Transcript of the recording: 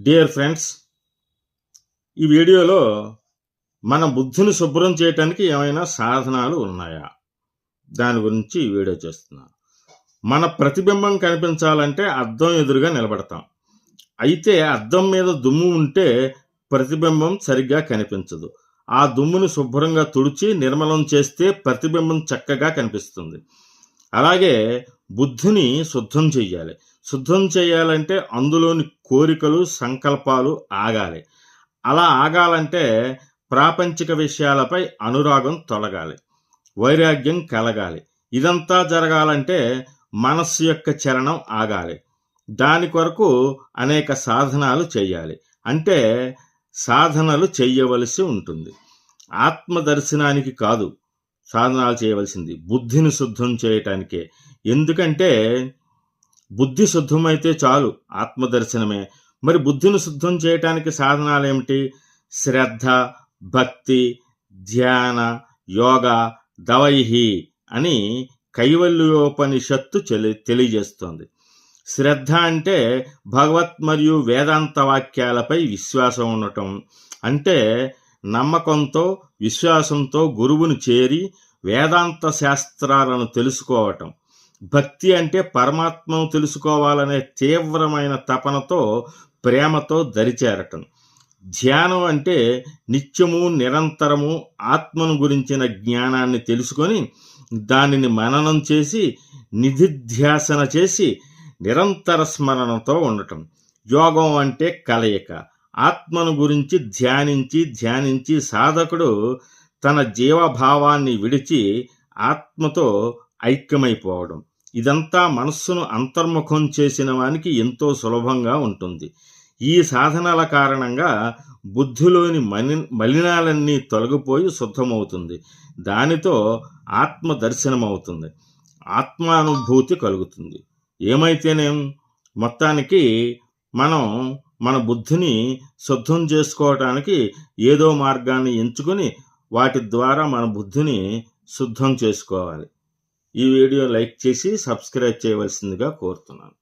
Dear friends ఈ వీడియోలో మన బుద్ధిని శుభ్రం చేయటానికి ఏమైనా సాధనాలు ఉన్నాయా? దాని గురించి వీడియో చేస్తున్నాను మన ప్రతిబింబం కనిపించాలంటే అద్దం ఎదురుగా నిలబడతాం. అయితే అద్దం మీద దుమ్ము ఉంటే ప్రతిబింబం సరిగ్గా కనిపించదు. ఆ దుమ్ముని శుభ్రంగా తుడిచి నిర్మలం చేస్తే ప్రతిబింబం చక్కగా కనిపిస్తుంది. అలాగే బుద్ధిని శుద్ధం చేయాలి శుద్ధం చేయాలంటే అందులోని కోరికలు సంకల్పాలు ఆగాలి. అలా ఆగాలంటే ప్రాపంచిక విషయాలపై అనురాగం తొలగాలి. వైరాగ్యం కలగాలి. ఇదంతా జరగాలంటే మనస్సు యొక్క చరణం ఆగాలి. దాని కొరకు అనేక సాధనాలు చేయాలి అంటే సాధనలు చేయవలసి ఉంటుంది. ఆత్మ దర్శనానికి కాదు. సాధనాలు చేయవలసింది. బుద్ధిని శుద్ధం చేయటానికే. ఎందుకంటే బుద్ధి శుద్ధమైతే చాలు ఆత్మదర్శనమే. మరి బుద్ధిని శుద్ధం చేయటానికి సాధనాలు ఏమిటి? శ్రద్ధ భక్తి ధ్యాన యోగ దవైహి అని కైవల్యోపనిషత్తు తెలియజేస్తోంది. శ్రద్ధ అంటే భగవత్ మరియు వేదాంత వాక్యాలపై విశ్వాసం ఉండటం. అంటే నమ్మకంతో విశ్వాసంతో గురువుని చేరి వేదాంత శాస్త్రాలను తెలుసుకోవటం. భక్తి అంటే పరమాత్మను తెలుసుకోవాలనే తీవ్రమైన తపనతో ప్రేమతో దరిచేరటం ధ్యానం అంటే నిత్యము నిరంతరము ఆత్మను గురించిన జ్ఞానాన్ని తెలుసుకొని దానిని మననం చేసి నిధిధ్యాసన చేసి నిరంతర స్మరణతో ఉండటం. యోగం అంటే కలయిక. ఆత్మను గురించి ధ్యానించి ధ్యానించి సాధకుడు తన జీవభావాన్ని విడిచి ఆత్మతో ఐక్యమైపోవడం. ఇదంతా మనస్సును అంతర్ముఖం చేసిన వానికి ఎంతో సులభంగా ఉంటుంది. ఈ సాధనల కారణంగా బుద్ధిలోని మలి మలినాలన్నీ తొలగిపోయి శుద్ధమవుతుంది. దానితో ఆత్మ దర్శనం అవుతుంది ఆత్మానుభూతి కలుగుతుంది. ఏమైతేనేం? మొత్తానికి మనం మన బుద్ధిని శుద్ధం చేసుకోవటానికి ఏదో మార్గాన్ని ఎంచుకొని వాటి ద్వారా మన బుద్ధిని శుద్ధం చేసుకోవాలి. ఈ వీడియో లైక్ చేసి సబ్స్క్రైబ్ చేయవలసిందిగా కోరుతున్నాను.